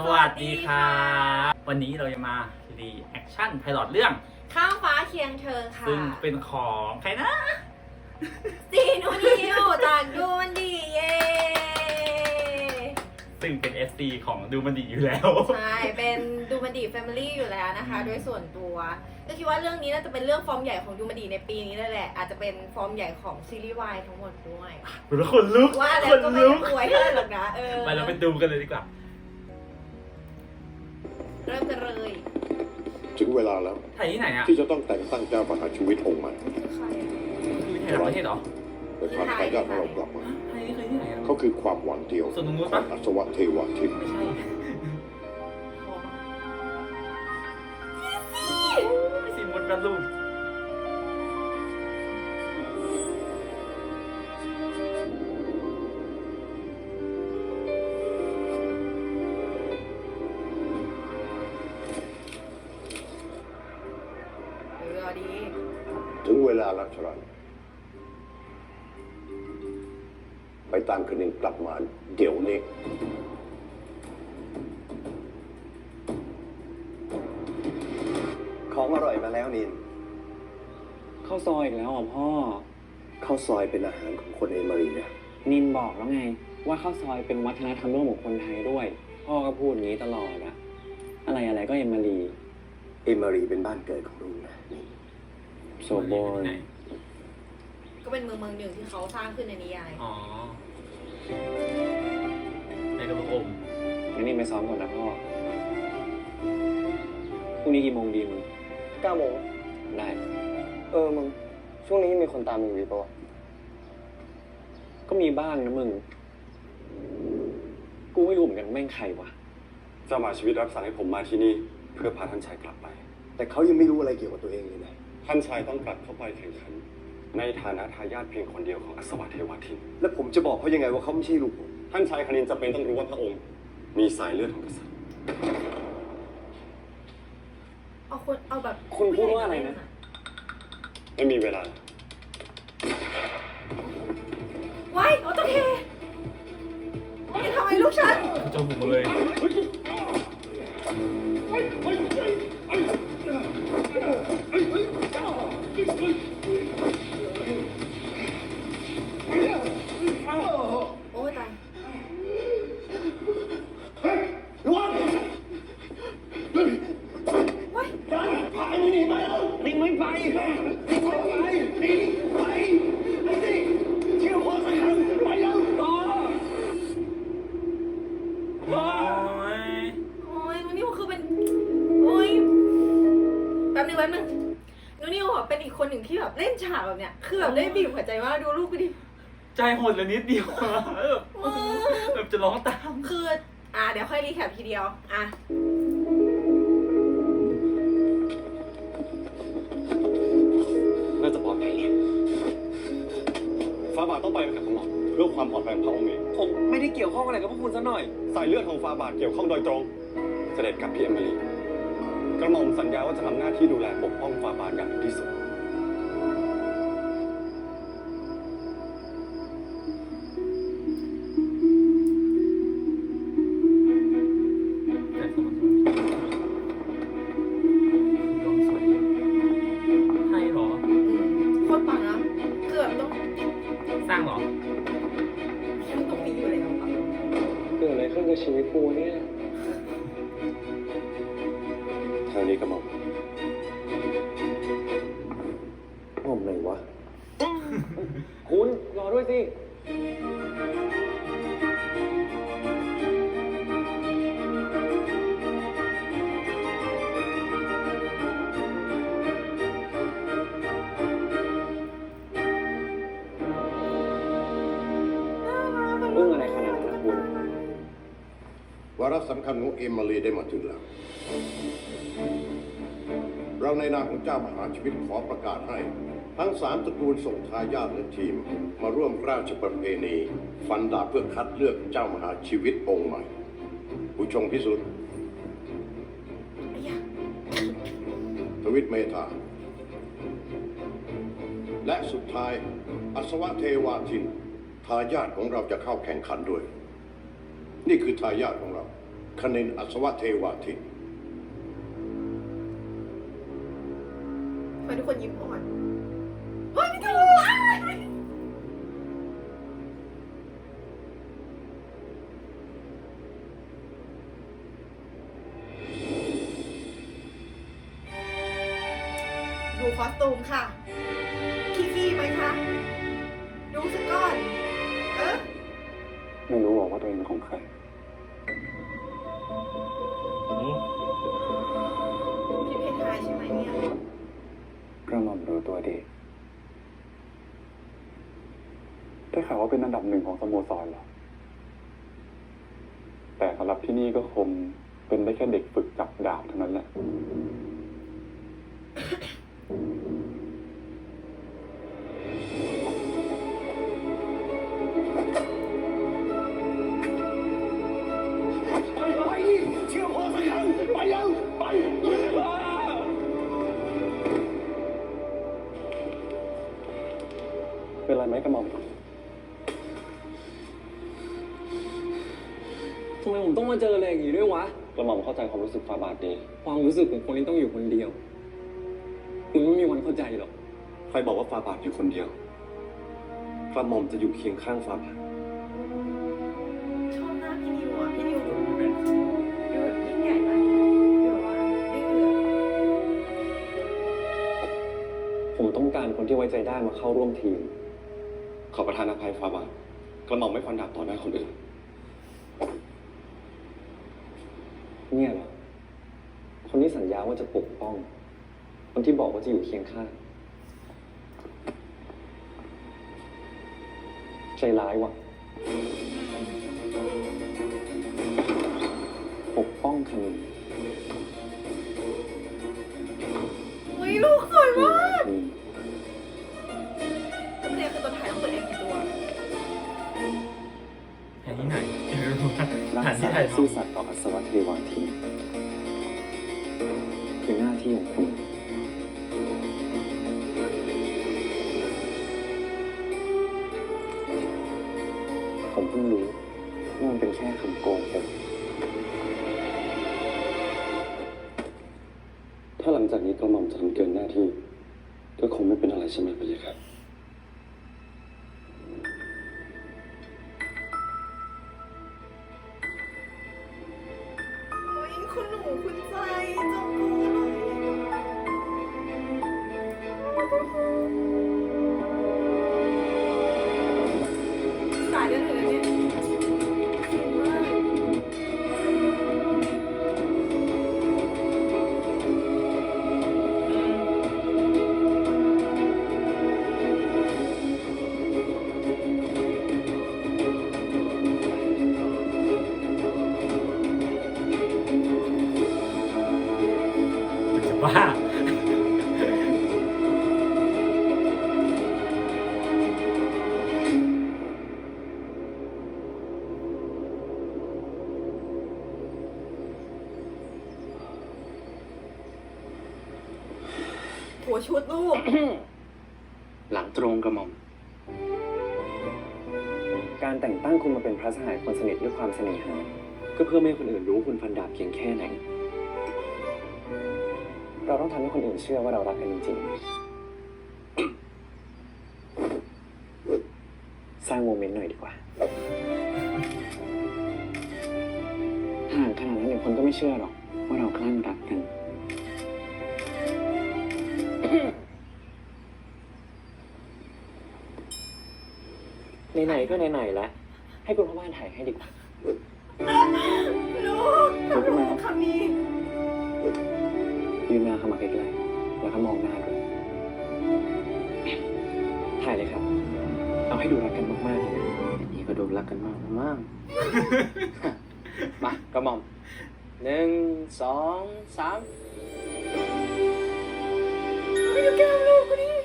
สวัสดีครับวันนี้เราจะมารีแอคชั่นไพลอตเรื่อง ข้ามฟ้าเคียงเธอค่ะซึ่งเป็นของใครนะซีนูนิวจากดูมันดีเย้ซึ่งเป็น FC ของดูมันดีอยู่แล้ว ใช่ เป็นดูมันดีแฟมิลี่อยู่แล้วนะคะ โดยส่วนตัว ก็คิดว่าเรื่องนี้น่าจะเป็นเรื่องฟอร์มใหญ่ของดูมันดีในปีนี้เลยแหละ อาจจะเป็นฟอร์มใหญ่ของซีรีส์วายทั้งหมดด้วยแล้วคนลุกว่าแล้ควนก็ไม่ลุกได้ป่วยเท่าไหร่หรอกนะเออไปเราไปดูกันเลยดีกว่า เริ่มกันเลยถึงเวลาแล้ว ถ่ายที่ไหนอะที่จะต้องแต่งตั้งเจ้ามหาชีวิตองค์ใหม่คือใครอะคือถ่ายต่างประเทศเหรอเป็นพาทายาทของเรากลับมาถ่ายนี่คือที่ไหนอะ เขาคือความหวังเดียวส่วนตรงนู้นขอปะงอัศวะเทวาทิตไม่ใช่สิมดกันลูก ลาแล้วชรันไปตามคนึงกลับมาเดี๋ยวนี้ของอร่อยมาแล้วนินข้าวซอยอีกแล้วเหรอพ่อ ข้าวซอยเป็นอาหารของคนเอมารีนะนินบอกแล้วไง ว่าข้าวซอยเป็นวัฒนธรรมร่วมของคนไทยด้วย พ่อก็พูดอย่างนี้ตลอดอะอะไรอะไรก็เอ็มมารี เอมารีเป็นบ้านเกิดของลุงนะ นี่โซโบนไหนก็เป็นเมืองเมืองหนึ่งที่เขาสร้างขึ้นในนิยาย อ๋อ ในกระบอกอมงั้นนินไปซ้อมก่อนนะพ่อ พรุ่งนี้กี่โมงดีมึงเก้าโมงได้ เออมึง ช่วงนี้มีคนตามมึงอยู่ปะวะก็มีบ้างนะมึง กูไม่รู้เหมือนกันแม่งใครวะ เจ้าหมาชีวิตรับสั่งให้ผมมาที่นี่ เพื่อพาท่านชายกลับไป แต่เขายังไม่รู้อะไรเกี่ยวกับตัวเองเลยนะ ท่านชายต้องกลับเข้าไปแข่งขัน ในฐานะทายาทเพียงคนเดียวของอัศวะเทวทิน แล้วผมจะบอกเขายังไงว่าเขาไม่ใช่ลูกผมท่านชายคณินจะเป็นต้องรู้ว่าพระองค์ มีสายเลือดของกษัตริย์ เอาคนเอาแบบคุณพูดว่าอะไรนะ ไม่มีเวลาว้ายโอโตเคอย่าทำไมลูกฉันจมูกเลยโแป๊บนึงแป๊บนึงนูนิวอะเป็นอีกคนหนึ่งที่แบบเล่นฉากแบบเนี้ยคือแบบได้บีบหัวใจมากดูลูกกูดิ ใจหดเหลยนิดเดียวอะแบบแบบจะร้องตาม คือ อะเดี๋ยวค่อยรีแคปทีเดียว อะ น่าจะปลอดภัยฟาบาทต้องไปกับกระหม่อมเพื่อความปลอดภัยของพระองค์เองผมไม่ได้เกี่ยวข้องอะไรกับพวกคุณซะหน่อย สายเลือดของฟาบาทเกี่ยวข้องโดยตรง เสด็จกับพี่เอมิลี กระหม่อมสัญญาว่าจะทำหน้าที่ดูแลปกป้องฟาบาทอย่างถึงที่สุดแต่สมมติลองสวยให้เหรออืมโคตรปังนะเกือบต้องสร้างเหรอมันต้องมีอยู่แล้วอะ เกิดอะไรขึ้นกับชีวิตกูเนี่ย นี้กระหม่อมงมไหนวะ คุณรอด้วยสิเรื่องอะไรขนาดนั้นนะคุณ วาระสำคัญของเอมารีได้มาถึงแล้ว เราในนามของเจ้ามหาชีวิตขอประกาศให้ ทั้งสามตระกูลส่งทายาทและทีม มาร่วมราชประเพณีฟันดาบเพื่อคัดเลือกเจ้ามหาชีวิตองค์ใหม่ ผู้ชงพิสุทธิ์ไอ้ยะทวิตเมธาและสุดท้ายอัศวะเทวาทิน ทายาทของเราจะเข้าแข่งขันด้วย นี่คือทายาทของเราคณินอัศวเทวาทิต คอสตูมค่ะคีฟี่ไหมคะดูสักก่อน เออไม่รู้หรอกว่าตัวเองเป็นของใครโอ้โหพี่เพทายใช่ไหมเนี่ยกระหม่อมรู้ตัวดีได้ข่าวว่าเป็นอันดับหนึ่งของสโมสรเหรอ แต่สำหรับที่นี่ก็คงเป็นได้แค่เด็กฝึกจับดาบเท่านั้นแหละ มผมต้องมาเจออะไรอย่างนี้ด้วยวะ กระหม่อมเข้าใจความรู้สึกฟาบาทดีความรู้สึกของคนที่ต้องอยู่คนเดียวมึงไม่มีวันเข้าใจหรอก ใครบอกว่าฟาบาทอยู่คนเดียว กระหม่อมจะอยู่เคียงข้างฟาบาทชอบหน้าพี่นิวอะพี่นิวดูดูแบบยิ่งใหญ่มากดูแบบว่าดื้ออะผมต้องการคนที่ไว้ใจได้มาเข้าร่วมทีม ขอประทานอภัยฟาบาทกระหม่อมไม่ฟันดาบต่อหน้าคนอื่น เนี่ยหรอคนที่สัญญาว่าจะปกป้อง คนที่บอกว่าจะอยู่เคียงข้างใจร้ายว่ะ ปกป้องคณินอุ้ยลูกสวยมาก รักถานที่ษาถ่ายทซื่อสัตย์ต่ออัศวเทวาทีคือหน้าที่ของคุณผมเพิ่งรู้ว่ามันเป็นแค่คำโกงผมถ้าหลังจากนี้กระหม่อมจะทำเกินหน้าที่ ก็คงไม่เป็นอะไรใช่ไหมพี่ครับ หัวชุดลูก หลังตรงกระหม่อม การแต่งตั้งคุณมาเป็นพระสหายคนสนิทด้วยความเสน่หา ก็เพื่อไม่ให้คนอื่นรู้ว่าคุณฟันดาบเพียงแค่ไหน เราต้องทำให้คนอื่นเชื่อว่าเรารักกันจริงๆ สร้างโมเมนต์หน่อยดีกว่าห่างขนาดนั้นเดี๋ยวคนก็ไม่เชื่อหรอกว่าเราคลั่งรักกัน ไหนๆก็ไหนๆแล้วให้คุณพ่อบ้านถ่ายให้ดีกว่าลูกทำไมพูดคำนี้ยืนหน้าเข้ามาใกล้ๆแล้วก็มองหน้าด้วยถ่ายเลยครับ เอาให้ดูรักกันมากๆเลยนะนี่ก็ดูรักกันมากนะมั่งมากระหม่อมหนึ่งสองสามเฮ้ยดูแก้มลูกกูดิเ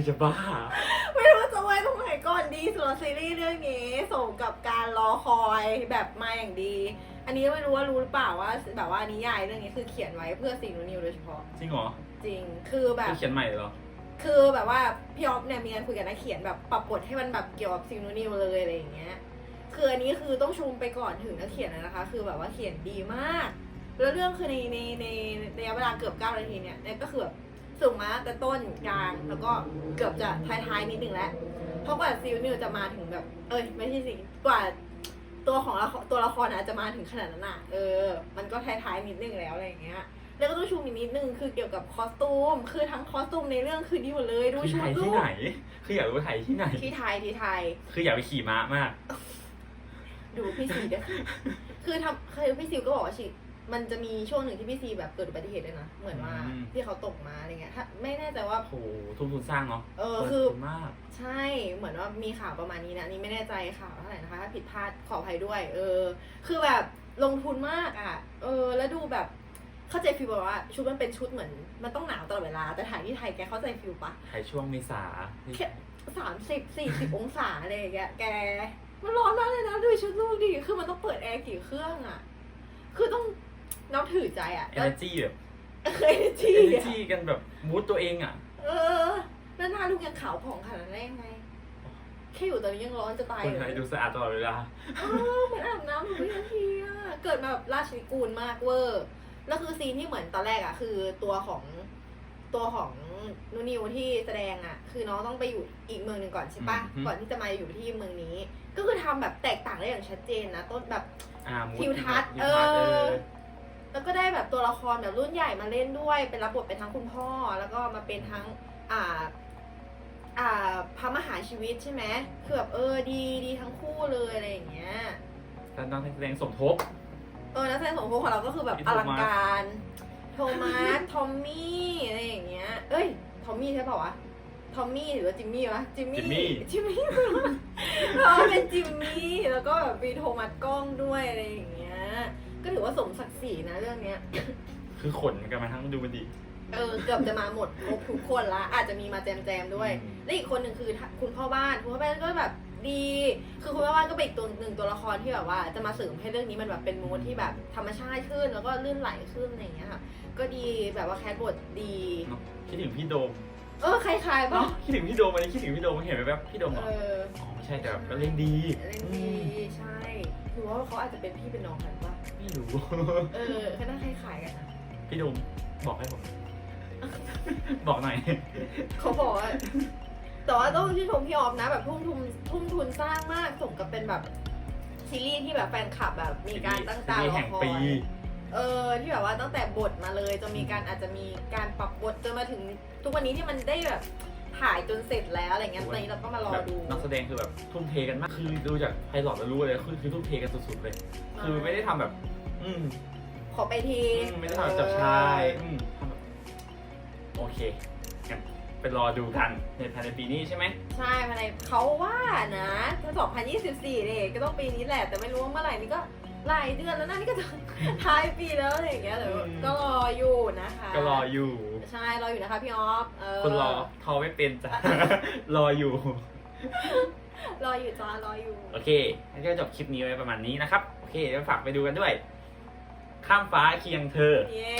อะกูจะบ้า ไม่รู้จะไว้ตรงไหนก่อนดีสำหรับซีรีส์เรื่องนี้สมกับการรอคอยแบบมาอย่างดี อันนี้ไม่รู้ว่ารู้หรือเปล่าว่าแบบว่านิยายเรื่องนี้คือเขียนไว้เพื่อซีนูนิวโดยเฉพาะ จริงเหรอจริงคือแบบคือเขียนใหม่เหรอ คือแบบว่าพี่ออฟเนี่ยมีการคุยกับนักเขียนแบบปรับบทให้มันแบบเกี่ยวกับซิงโนนิวเลยอะไรอย่างเงี้ยคืออันนี้คือต้องชมไปก่อนถึงนักเขียนเลยนะคะ คือแบบว่าเขียนดีมาก แล้วเรื่องคือในในในระยะเวลาเกือบเก้านาทีเนี่ยเนี่ยก็คือแบบ สูงมาแต่ต้นกลาง แล้วก็เกือบจะท้ายๆนิดนึงแล้ว เพราะกว่าซิลนิวจะมาถึงแบบ เอ้ย ไม่ใช่สิกว่าตัวของละครตัวละครอาจจะมาถึงขนาดนั้นอะ เออ มันก็ท้ายๆนิดนึงแล้วอะไรอย่างเงี้ย แล้วก็ต้องชูอีกนิดนึงคือเกี่ยวกับคอสตูม คือทั้งคอสตูมในเรื่องคือดีหมดเลยดูคือชุดถ่ายลูที่กไหน คืออยากรู้ว่าถ่ายที่ไหน ที่ไทยที่ไทย คืออยากไปขี่ม้ามาก ดูพี่ซีด้วยค่ะคือทำคือพี่ซิวก็บอกว่าชิ มันจะมีช่วงหนึ่งที่พี่ซีแบบเกิดอุบัติเหตุด้วยนะ เหมือนว่าอืม ที่เขาตกมาอะไรเงี้ยถ้าไม่แน่ใจว่า โอ้โหทุ่มทุนสร้างเนาะเออคือลงทุนมาก ใช่ เหมือนว่ามีข่าวประมาณนี้นะอันนี่ไม่แน่ใจข่าวเท่าไหร่นะคะถ้าผิดพลาดขออภัยด้วย เออ คือแบบลงทุนมากอะ เออ แล้วดูแบบเข้าใจฟิลแบบว่าชุดมันเป็นชุดเหมือน มันต้องหนาวตลอดเวลา แต่ถ่ายที่ไทยแกเข้าใจฟิลปะ ถ่ายช่วงเมษาแค่ สามสิบสี่สิบองศาอะไรอย่างเงี้ยแก มันร้อนมากเลยนะดูชุดลูกดิคือมันต้องเปิดแอร์กี่เครื่องอะ คือต้อง นับถือใจอะเอเนจีแบบเคยที่เอเนอะจีกันแบบมูดตัวเองอะ เออ แล้วหน้าลูกยังขาวผ่องขนาดนั้นได้ยังไง แค่อยู่ตอนนี้ยังร้อนจะตายคนอยู่ไทยดูสะอาดตลอดเวลาเออเหมือนอาบน้ำทุกวินาทีอะ เกิดมาแบบราชนิกูลมากเวอร์ แล้วคือซีนที่เหมือนตอนแรกอะ คือตัวของตัวของนูนิวที่แสดงอะ คือน้องต้องไปอยู่อีกเมืองหนึ่งก่อนใช่ปะอืม ก่อนที่จะมาอยู่ที่เมืองนี้ ก็คือทำแบบแตกต่างได้อย่างชัดเจนนะต้นแบบ อ่ามูดทิวทัศน์ทิวทัศน์เอเอออ แล้วก็ได้แบบตัวละครแบบรุ่นใหญ่มาเล่นด้วย เป็นรับบทเป็นทั้งคุณพ่อ แล้วก็มาเป็นทั้งอ่าอ่าพระมหาชีวิตใช่ไหมคือแบบเออดีดีทั้งคู่เลยอะไรอย่างเงี้ยการนักแสดงสมทบ เออนักแสดงสมทบของเราก็คือแบบพี่อโทมัสลังการ โทมัส ทอมมี่อะไรอย่างเงี้ย เอ้ย ทอมมี่ใช่เปล่าวะ ทอมมี่หรือว่าจิมมี่วะ จิมมี่ จิมมี่เราเป็นจิมมี่ แล้วก็แบบมีโทมัสกล้องด้วยอะไรอย่างเงี้ย ก็ถือว่าสมศักดิ์ศรีนะเรื่องเนี้ย คือขนกันมาทั้งดูมันดี เออเกือบจะมาหมดครบทุกคนละ อาจจะมีมาแจมแจมๆด้วย อืม และอีกคนหนึ่งคือคุณพ่อบ้านคุณพ่อบ้านก็แบบดี คือคุณพ่อบ้านก็เป็นอีกตัวหนึ่งตัวละครที่แบบว่า จะมาเสริมให้เรื่องนี้มันแบบเป็นมูดที่แบบธรรมชาติขึ้นแล้วก็ลื่นไหลขึ้นอะไรอย่างเงี้ยค่ะ ก็ดีแบบว่าแคสบทดีเนอะคิดถึงพี่โดมเออคล้ายๆป่ะเนาะคิดถึงพี่โดมอันนี้คิดถึงพี่โดมเห็นไหมแบบพี่โดมเหรเอออ อ๋อไม่ใช่แต่แบบก็เล่นดีเล่นอืดีมใช่หรือว่าเขาอาจจะเป็นพี่เป็นน้องกันป่ะ ไม่รู้ เออแค่น่าคล้ายๆกันนะพี่โดมบอกให้ผม บอกหน่อย เขาบอกว่าแต่ว่าต้องชื่นชมพี่ออฟนะ แบบทุ่มทุนทุ่มทุนสร้างมากสมกับเป็นแบบซีรีส์ที่แบบแฟนคลับแบบมีการตั้งตาซีรีรส์อแห่งคอปี ย เออที่แบบว่าตั้งแต่บทมาเลยจนมีการอาจจะมีการปรับบทจนมาถึงทุกวันนี้ที่มันได้แบบ ถ่ายจนเสร็จแล้วอะไรเงี้ยตอนนี้เราก็มารอแบบดู นักแสดงคือแบบทุ่มเทกันมาก คือดูจากไพลอตแล้วรู้เลยคือคือทุ่มเทกันสุดๆเลย คือไม่ได้ทำแบบ อืมขอไปทีอืมไม่ได้ทำแบบจับชายอืมทำแบบโอเคงั้นไปรอดูกันในภายในปีนี้ใช่ไหมใช่ภายในเขาว่านะถ้า2024เนี่ยก็ต้องปีนี้แหละ แต่ไม่รู้ว่าเมื่อไหร่นี่ก็ หลายเดือนแล้วนะนี่ก็จะท้ายปีแล้วอะไรอย่างเงี้ยแต่ว่าอืม ก็รออยู่นะคะก็รออยู่ ใช่รออยู่นะคะพี่ออฟเออคนรอทอไม่เป็นจ้ะ รออยู่ รออยู่จ้ารออยู่ โอเคงั้นก็จบคลิปนี้ไว้ประมาณนี้นะครับ โอเคเดี๋ยวฝากไปดูกันด้วย ข้ามฟ้าเคียงเธอ เย้